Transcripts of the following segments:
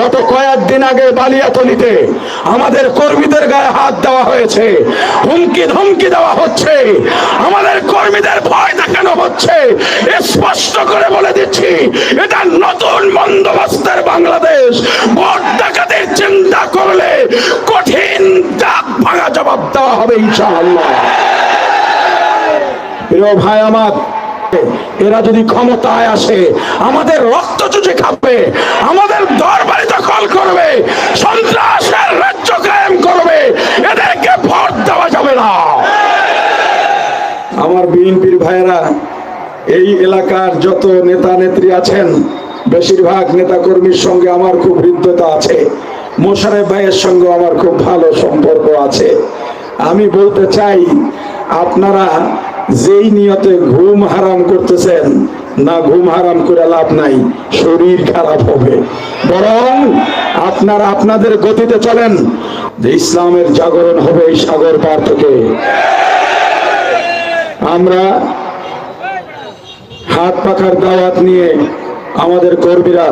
গত কয়েকদিন আগে বালিয়াতলিতে আমাদের কর্মীদের গায়ে হাত দেওয়া হয়েছে। হুমকি ধমকি দেওয়া হচ্ছে। আমাদের কর্মীদের ভয় দেখানো হচ্ছে। স্পষ্ট করে বলে দিচ্ছি, এটা নতুন বন্দোবস্তের বাংলাদেশ। ভোট ডাকাতের চিন্তা করলে কঠিন দাগ ভাঙা জবাব দেওয়া হবে ইনশাআল্লাহ। প্রিয় ভাই আমার, এরা যদি ক্ষমতায় আসে, আমাদের রক্ত চুচে খাবে, আমাদের দরবারি দখল করবে, সন্ত্রাসের রাজ্য কায়েম করবে, এদেরকে ভোট দেওয়া যাবে না। আমার বিএনপির ভাইয়েরা, এই এলাকার যত নেতা নেত্রী আছেন, বেশিরভাগ নেতা কর্মীর সঙ্গে আমার খুব হৃদ্যতা আছে। মোশারেফ ভাইয়ের সঙ্গে আমার খুব ভালো সম্পর্ক আছে। আমি বলতে চাই, আপনারা যেই নিয়তে ঘুম হারাম করতেছেন, না ঘুম হারাম করে লাভ নাই, শরীর খারাপ হবে। বরং আপনারা আপনাদের গতিতে চলেন, যে ইসলামের জাগরণ হবে এই সাগর পার থেকে। আমরা হাত পাখার দাওয়াত নিয়ে আমাদের কর্মীরা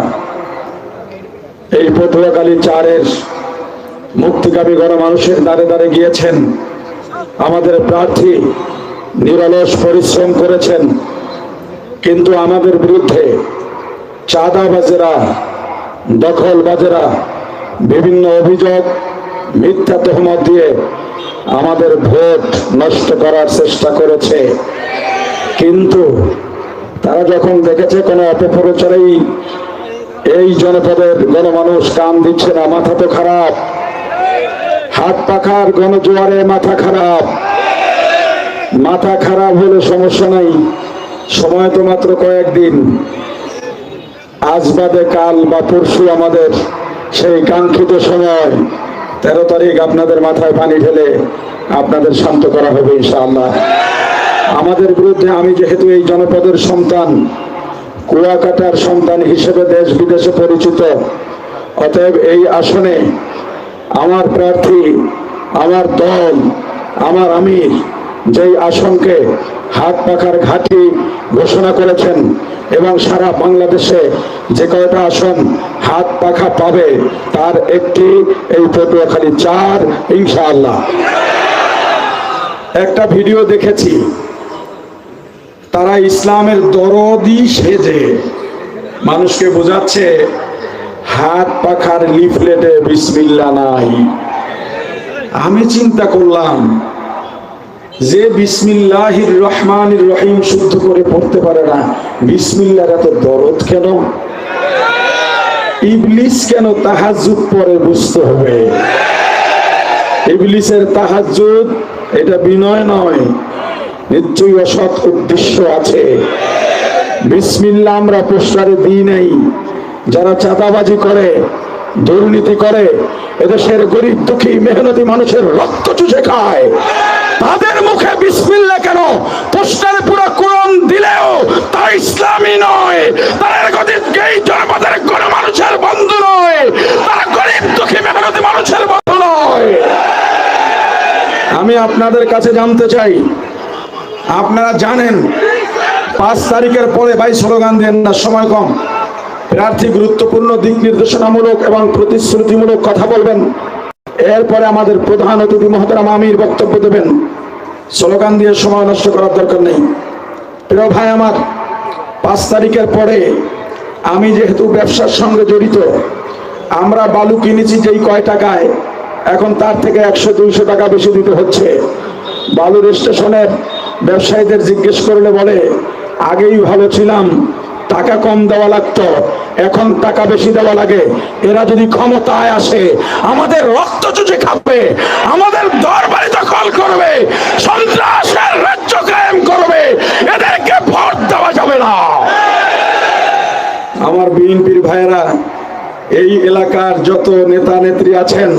এই পটুয়াখালী চারের মুক্তিকামী গণমানুষের দ্বারে দ্বারে গিয়েছেন। আমাদের প্রার্থী নিরলস পরিশ্রম করেছেন। কিন্তু আমাদের বিরুদ্ধে চাঁদাবাজেরা, দখলবাজেরা, বিভিন্ন অভিযোগ, মিথ্যা তহমত দিয়ে আমাদের ভোট নষ্ট করার চেষ্টা করেছে। কিন্তু তারা যখন দেখেছে কোনো অপপ্রচারেই এই জনপদের গণমানুষ কান দিচ্ছে না, মাথা তো খারাপ। হাত পাখার গণজোয়ারে মাথা খারাপ। মাথা খারাপ হলে সমস্যা নাই। সময় তো মাত্র কয়েকদিন। আজ বাদে কাল বা পরশু আমাদের সেই কাঙ্ক্ষিত সময়। তেরো তারিখ আপনাদের মাথায় পানি ঢেলে আপনাদের শান্ত করা হবে ইনশাআল্লাহ। আমাদের বিরুদ্ধে আমি যেহেতু এই জনপদের সন্তান, কুয়াকাটার সন্তান হিসেবে দেশ বিদেশে পরিচিত, অতএব এই আসনে আমার প্রার্থী, আমার দল, আমার আমির যেই আসনকে হাত পাখার ঘাঁটি ঘোষণা করেছেন এবং সারা বাংলাদেশে যে কয়টা আসন হাত পাখা পাবে, তার একটি এই পটুয়াখালী চার, ইনশাআল্লাহ। একটা ভিডিও দেখেছি, তারা ইসলামের দরদি সেজে। মানুষকে বোঝাচ্ছে, হাত পাখার লিফলেটে বিসমিল্লা নাই। আমি চিন্তা করলাম যে বিসমিল্লাহির রহমানির রহিম শুদ্ধ করে পড়তে পারে না, বিসমিল্লার এত দরদ কেন? ইবলিস কেন তাহাজুদ পরে বুঝতে হবে? ইবলিসের তাহাজুদ এটা বিনয় নয়, নিশ্চয়ই অসৎ উদ্দেশ্য আছে। বিসমিল্লা আমরা পোস্টারে দিই নাই। যারা চাঁদাবাজি করে, দুর্নীতি করে, এদেশের গরিব দুঃখী, মেহনতি মানুষের রক্ত চুষে খায়। তাদের মুখে বিসমিল্লা কেন? পোস্টারে পুরো কোরআন দিলেও তারা ইসলামী নয়। তারা এই জনপদের কোনো মানুষের বন্ধু নয়। তারা গরিব, দুঃখী, মেহনতি মানুষের বন্ধু নয়। আমি আপনাদের কাছে জানতে চাই, আপনারা জানেন, পাঁচ তারিখের পরে ভাই স্লোগান দেন না, সময় কম। প্রার্থী গুরুত্বপূর্ণ, দিক নির্দেশনামূলক এবং প্রতিশ্রুতিমূলক কথা বলবেন। এরপরে আমাদের প্রধান অতিথি মহতারাম আমির বক্তব্য দেবেন। স্লোগান দিয়ে সময় নষ্ট করার দরকার নেই। প্রিয় ভাই আমার, পাঁচ তারিখের পরে আমি যেহেতু ব্যবসার সঙ্গে জড়িত, আমরা বালু কিনেছি যেই কয় টাকায়, এখন তার থেকে একশো, দুইশো টাকা বেশি দিতে হচ্ছে। বালুর স্টেশনের ব্যবসায়ীদের জিজ্ঞেস করলে বলে, আগেই ভালো ছিলাম, টাকা কম দেওয়া লাগতো, এখন টাকা বেশি দেওয়া লাগে। এরা যদি ক্ষমতায় আসে, আমাদের রক্ত চুচে খাবে, আমাদের দরবারি দখল করবে, সন্ত্রাসের রাজ্য কায়েম করবে, এদেরকে ভোট দেওয়া যাবে না। আমার বিএনপির ভাইয়েরা, এই এলাকার যত নেতা নেত্রী আছেন,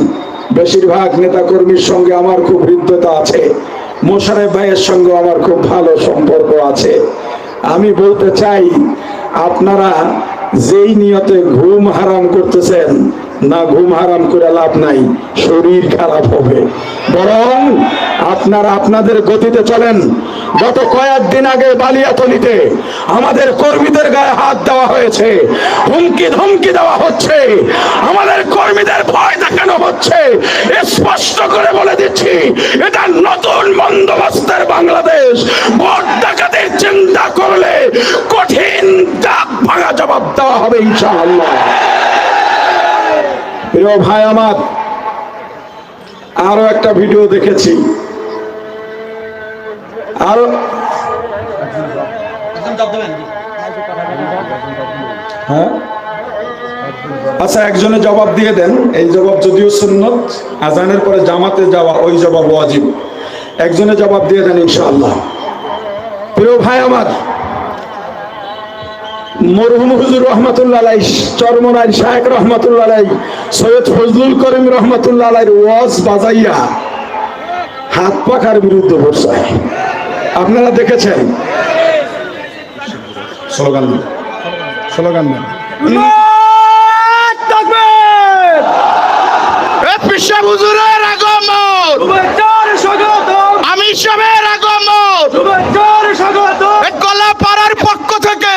বেশিরভাগ নেতা কর্মীর সঙ্গে আমার খুব হৃদ্যতা আছে। মোশারেফ ভাইয়ের সঙ্গে আমার খুব ভালো সম্পর্ক আছে। আমি বলতে চাই, আপনারা যেই নিয়তে ঘুম হারাম করতেছেন না ঘুম হারাম করে লাভ নাই, শরীর খারাপ হবে। বরং আপনারা আপনাদের গতিতে চলেন। গত কয়েকদিন আগে বালিয়াতলিতে আমাদের কর্মীদের গায়ে হাত দেওয়া হয়েছে, হুমকি ধমকি দেওয়া হচ্ছে, আমাদের কর্মীদের ভয় দেখানো হচ্ছে। স্পষ্ট করে বলে দিচ্ছি, এটা নতুন বন্দোবস্তের বাংলাদেশ। ভোট ডাকাতের চিন্তা করলে কঠিন দাগ ভাঙা জবাব দেওয়া হবে ইনশাআল্লাহ। প্রিয় ভাই আমার, আরও একটা ভিডিও দেখেছি। আরও হ্যাঁ? আচ্ছা একজনে জবাব দিয়ে দেন। এই জবাব যদিও সুন্নত, আজানের পরে জামাতে যাওয়া ওই জবাব ওয়াজিব। একজনে জবাব দিয়ে দেন ইনশাআল্লাহ। প্রিয় ভাই আমার মরহুম হুজুর রহমতুল্লাহ আলাই চরমনাই শাহেক রহমতুল্লাহ আলাই সৈয়দ ফজলুল করিম রহমতুল্লাহ ওয়াজ বাজাইয়া হাত পাখার বিরুদ্ধে বসায় আপনারা দেখেছেন? স্লোগান স্লোগান দেন পিসা হুজুরের আগমন আমি সবের আগমন এ কলাপাড়ার পক্ষ থেকে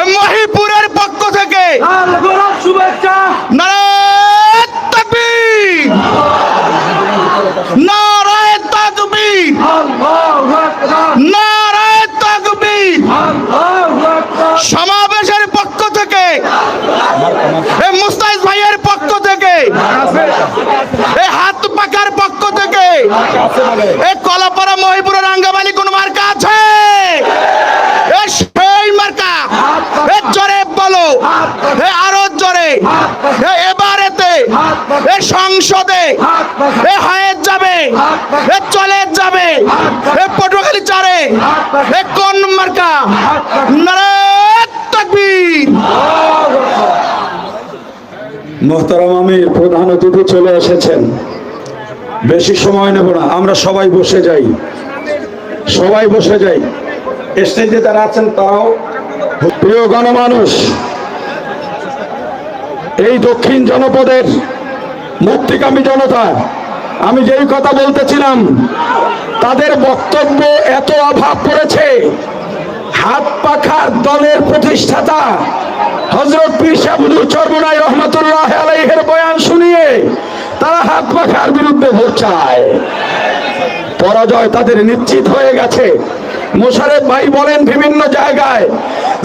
এ মহিপুরের পক্ষ থেকে নারায় তাকবীর নারায় তাকবীর নারায় তাকবীর সমাবেশের পক্ষ থেকে এ মুস্তাইজ ভাইয়ের পক্ষ থেকে এ হাত পাকার পক্ষ থেকে এ কলাপাড়া মহিপুরের রাঙ্গাবালি কোন মার্কা আছে? সেই মার্কা। জোরে বলো। আরও জোরে। এবারেতে এ সংসদে এ হায়ের যাবে। এ চলে যাবে। এ পটুয়াখালী চারে এ কোন মার্কা? নারায় তাকবীর। মোহতারাম আমির প্রধান অতিথি চলে এসেছেন। বেশি সময় নেব না, আমরা সবাই বসে যাই। সবাই বসে যাই। স্টেজে যারা আছেন তারাও প্রিয় গণমানুষ। এই দক্ষিণ জনপদের মুক্তিকামী জনতা, আমি যেই কথা বলতেছিলাম, তাদের বক্তব্য এত অভাব পড়েছে হাত পাখার দলের প্রতিষ্ঠাতা হজরত পীর চর্মনাই রহমতুল্লাহ আলাইহের বয়ান শুনিয়ে তারা হাত পাখার বিরুদ্ধে ভোট চায়। পরাজয় তাদের নিশ্চিত হয়ে গেছে। মোশারেফ ভাই বলেন বিভিন্ন জায়গায়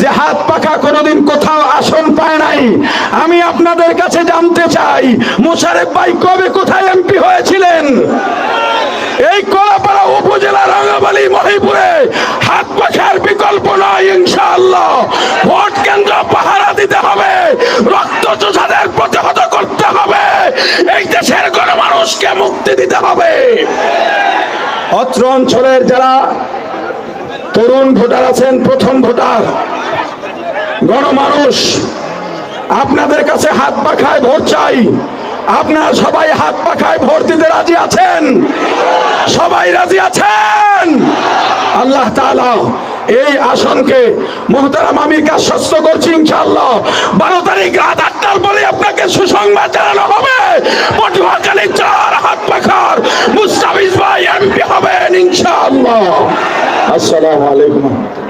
যে হাত পাখা কোনোদিন কোথাও আসন পায় নাই। আমি আপনাদের কাছে জানতে চাই, মোশারেফ ভাই কবে কোথায় এমপি হয়েছিলেন? এই কলাপাড়া উপজেলা রাঙ্গাবালি মহিপুরে হাত পাখার বিকল্প নয় ইনশাআল্লাহ ভোট কেন্দ্র পাহারা দিতে হবে রক্ত চোষাদের প্রতিহত করতে হবে এই দেশের মুক্তি দিতে হবে। অত্র অঞ্চলের যারা তরুণ ভোটার আছেন, প্রথম ভোটার, গণমানুষ, আপনাদের কাছে হাত পাখায় ভোট চাই। আপনারা সবাই হাত পাখায় ভোট দিতে রাজি আছেন? সবাই রাজি আছেন? আল্লাহ তাআলা এই আসনকে মোহতারাম আমি কাজস্ত করছি ইনশাআল্লাহ। বারো তারিখ রাত আটটার পরে আপনাকে সুসংবাদ জানানো হবে। পটুয়াখালী চার হাত পাখার মুস্তাফিজ ভাই এমপি হবেন ইনশাল্লাহ আসসালামু আলাইকুম।